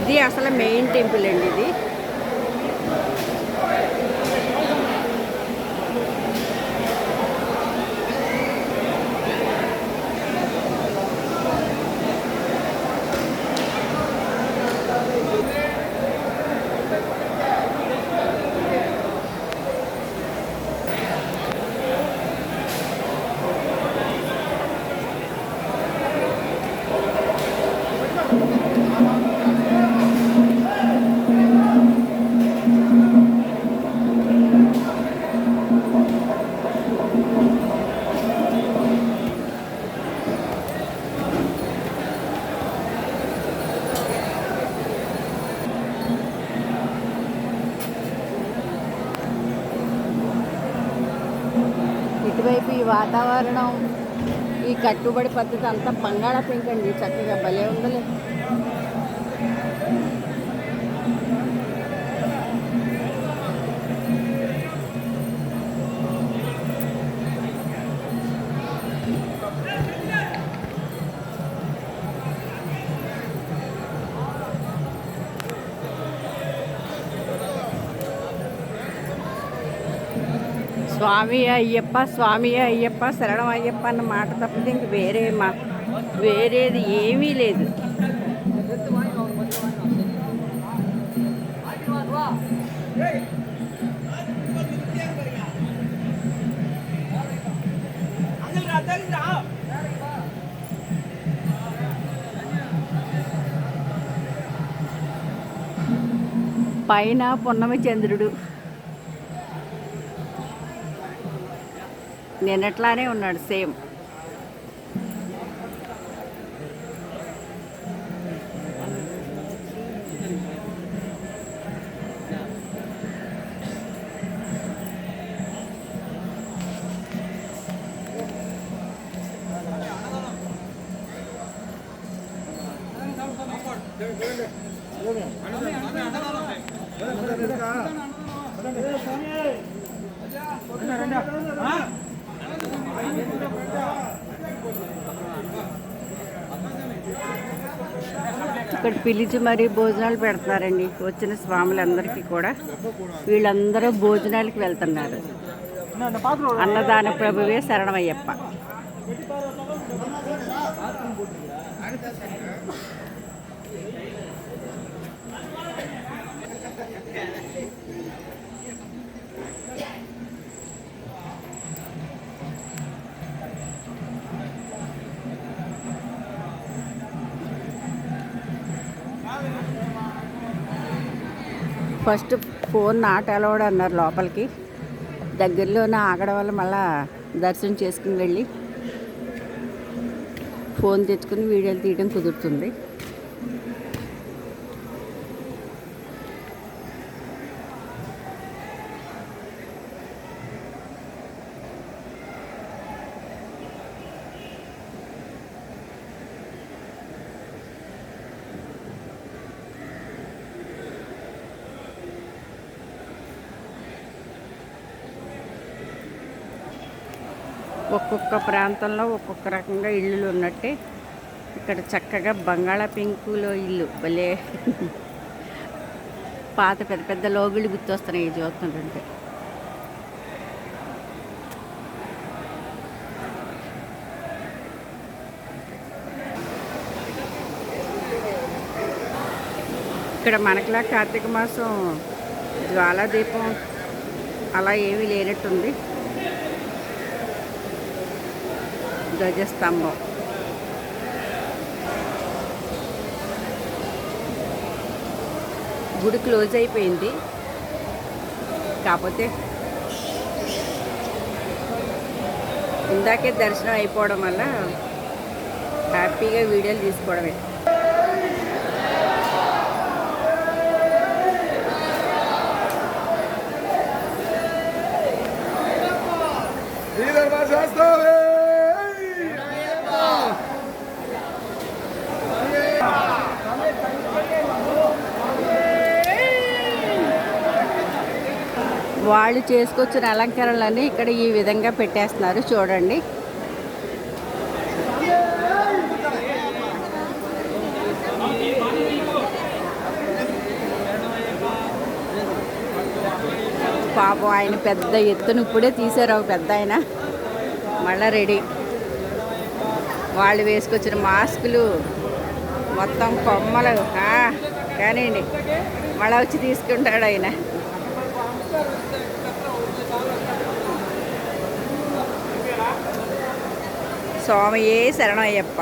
ఇది అసలు main temple అండి ఇది. ఇటువైపు ఈ వాతావరణం ఈ కట్టుబడి పద్ధతి అంతా బంగాళాపింకండి. చక్కగా భలే ఉందలే. స్వామి అయ్యప్ప స్వామి అయ్యప్ప శరణం అయ్యప్ప అన్న మాట తప్పితే ఇంక వేరే మా వేరేది ఏమీ లేదు. పైన పున్నమి చంద్రుడు. నిన్నట్లానే ఉన్నాడు సేమ్ ఇక్కడ పిలిచి మరీ భోజనాలు పెడతారండి వచ్చిన స్వాములందరికీ కూడా. వీళ్ళందరూ భోజనాలకు వెళ్తున్నారు. అన్నదాన ప్రభువే శరణమయ్యప్ప. ఫస్ట్ ఫోన్ నాట్ అలౌడ్ అన్నారు లోపలికి. దగ్గరలోనే ఆగడం వల్ల మళ్ళా దర్శనం చేసుకుని వెళ్ళి ఫోన్ తెచ్చుకుని వీడియోలు తీయడం కుదురుతుంది. ఒక్కొక్క ప్రాంతంలో ఒక్కొక్క రకంగా ఇల్లులు ఉన్నట్టే. ఇక్కడ చక్కగా బంగాళా పెంకులో ఇల్లు భలే. పాత పెద్ద పెద్ద లోగిళ్ళు గుర్తొస్తున్నాయి చూస్తుంటే చూస్తుంటుంటే ఇక్కడ మనకిలా కార్తీక మాసం జ్వాలాదీపం అలా ఏమీ లేనట్టుంది. ధ్వజస్తంభం గుడి క్లోజ్ అయిపోయింది. కాకపోతే ఇందాకే దర్శనం అయిపోవడం వల్ల హ్యాపీగా వీడియోలు తీసుకోవడమే. Lieder వాళ్ళు చేసుకొచ్చిన అలంకరణలన్నీ ఇక్కడ ఈ విధంగా పెట్టేస్తున్నారు. చూడండి. పాపం ఆయన పెద్ద ఎత్తున ఇప్పుడే తీసారు పెద్ద ఆయన. మళ్ళా రెడీ. వాళ్ళు వేసుకొచ్చిన మాస్కులు మొత్తం కొమ్మలు. కానివ్వండి. మళ్ళా వచ్చి తీసుకుంటాడు ఆయన. స్వామియే శరణయ్యప్ప.